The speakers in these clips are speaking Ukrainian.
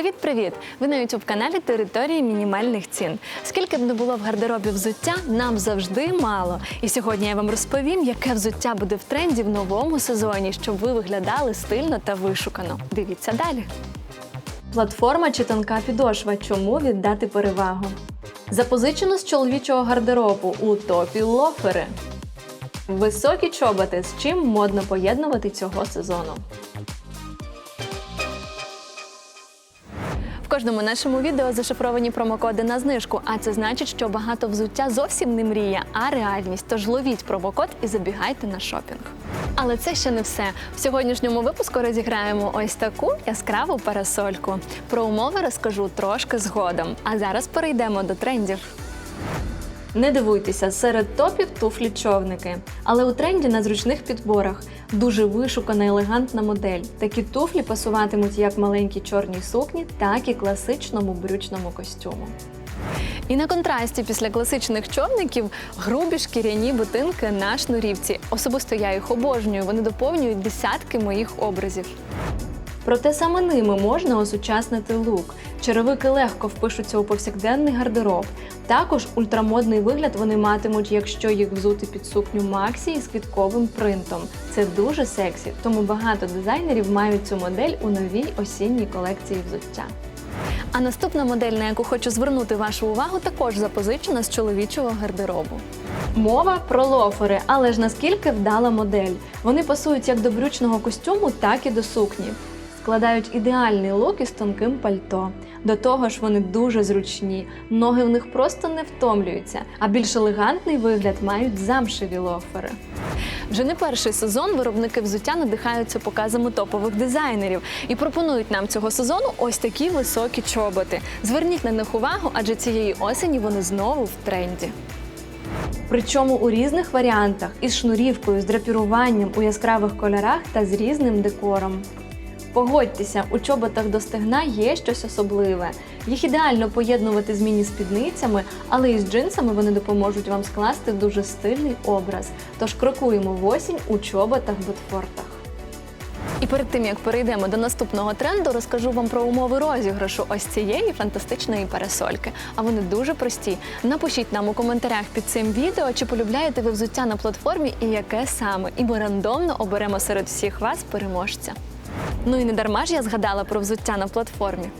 Привіт-привіт! Ви на youtube каналі Території мінімальних цін. Скільки б не було в гардеробі взуття, нам завжди мало. І сьогодні я вам розповім, яке взуття буде в тренді в новому сезоні, щоб ви виглядали стильно та вишукано. Дивіться далі. Платформа чи тонка підошва. Чому віддати перевагу? Запозичено з чоловічого гардеробу у топі лофери. Високі чоботи, з чим модно поєднувати цього сезону. Кожному нашому відео зашифровані промокоди на знижку, а це значить, що багато взуття зовсім не мрія, а реальність. Тож ловіть промокод і забігайте на шопінг. Але це ще не все. В сьогоднішньому випуску розіграємо ось таку яскраву парасольку. Про умови розкажу трошки згодом. А зараз перейдемо до трендів. Не дивуйтеся, серед топів туфлі човники. Але у тренді на зручних підборах дуже вишукана елегантна модель. Такі туфлі пасуватимуть як маленькій чорній сукні, так і класичному брючному костюму. І на контрасті після класичних човників грубі шкіряні ботинки на шнурівці. Особисто я їх обожнюю, вони доповнюють десятки моїх образів. Проте саме ними можна осучаснити лук. Черевики легко впишуться у повсякденний гардероб. Також ультрамодний вигляд вони матимуть, якщо їх взути під сукню Максі із квітковим принтом. Це дуже сексі, тому багато дизайнерів мають цю модель у новій осінній колекції взуття. А наступна модель, на яку хочу звернути вашу увагу, також запозичена з чоловічого гардеробу. Мова про лофери, але ж наскільки вдала модель. Вони пасують як до брючного костюму, так і до сукні. Складають ідеальний лук із тонким пальто. До того ж, вони дуже зручні, ноги в них просто не втомлюються, а більш елегантний вигляд мають замшеві лофери. Вже не перший сезон виробники взуття надихаються показами топових дизайнерів і пропонують нам цього сезону ось такі високі чоботи. Зверніть на них увагу, адже цієї осені вони знову в тренді. Причому у різних варіантах із шнурівкою, з драпіруванням у яскравих кольорах та з різним декором. Погодьтеся, у чоботах до стегна є щось особливе. Їх ідеально поєднувати з міні-спідницями, але і з джинсами вони допоможуть вам скласти дуже стильний образ. Тож крокуємо в осінь у чоботах-ботфортах. І перед тим як перейдемо до наступного тренду, розкажу вам про умови розіграшу ось цієї фантастичної парасольки. А вони дуже прості. Напишіть нам у коментарях під цим відео, чи полюбляєте ви взуття на платформі і яке саме. І ми рандомно оберемо серед всіх вас переможця. Ну і не дарма ж я згадала про взуття на платформі.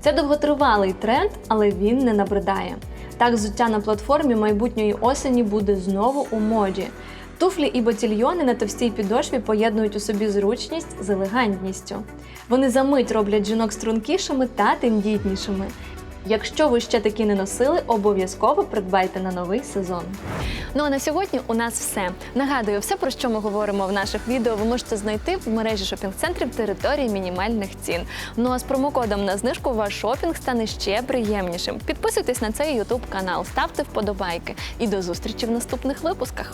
Це довготривалий тренд, але він не набридає. Так, взуття на платформі майбутньої осені буде знову у моді. Туфлі і ботільйони на товстій підошві поєднують у собі зручність з елегантністю. Вони за мить роблять жінок стрункішими та тендітнішими. Якщо ви ще такі не носили, обов'язково придбайте на новий сезон. Ну а на сьогодні у нас все. Нагадую, все про що ми говоримо в наших відео, ви можете знайти в мережі шопінг-центрів території мінімальних цін. Ну а з промокодом на знижку ваш шопінг стане ще приємнішим. Підписуйтесь на цей ютуб канал, ставте вподобайки і до зустрічі в наступних випусках.